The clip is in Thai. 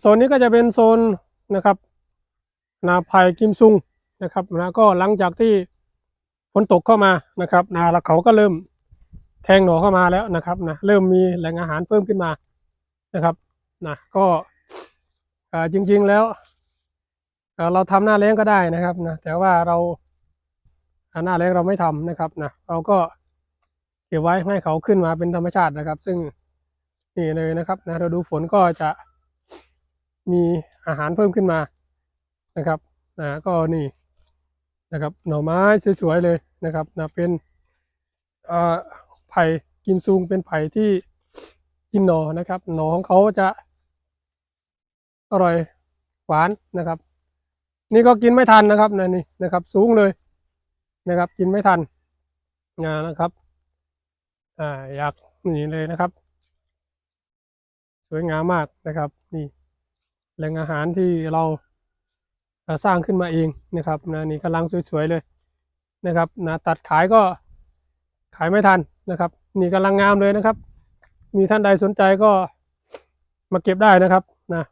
โซนนี้ก็จะเป็นโซนนะครับ นาไผ่กิมซุงนะครับนะก็หลังจากที่ฝนตกเข้ามานะครับนาแล้วเขาก็เริ่มแทงหน่อเข้ามาแล้วนะครับนะเริ่มมีแหล่งอาหารเพิ่มขึ้นมานะครับนะก็จริง ๆแล้วเราทำหน้าแล้งก็ได้นะครับนะแต่ว่าเราหน้าแล้งเราไม่ทำนะครับนะเราก็เก็บไว้ให้เขาขึ้นมาเป็นธรรมชาตินะครับ ซึ่งนี่เลยนะครับนะเราดูฝนก็จะ มีอาหารเพิ่มขึ้นมานะครับนะก็นี่นะครับหน่อไม้สวยๆเลยนะครับนะเป็นอ่อไผ่กิมซุงเป็นไผ่ที่กินหน่อนะครับ หน่อของเขาจะอร่อยหวานนะครับ นี่ก็กินไม่ทันนะครับนะนี่นะครับ สูงเลยนะครับ กินไม่ทันนะนะครับอ่าอยากนี่เลยนะครับ สวยงามมากนะครับนี่ แหล่งอาหารที่เราสร้างขึ้นมาเองนะครับนะนี่กำลังสวยๆเลยนะครับนะตัดขายก็ขายไม่ทันนะครับ นี่กำลังงามเลยนะครับ มีท่านใดสนใจก็มาเก็บได้นะครับนะ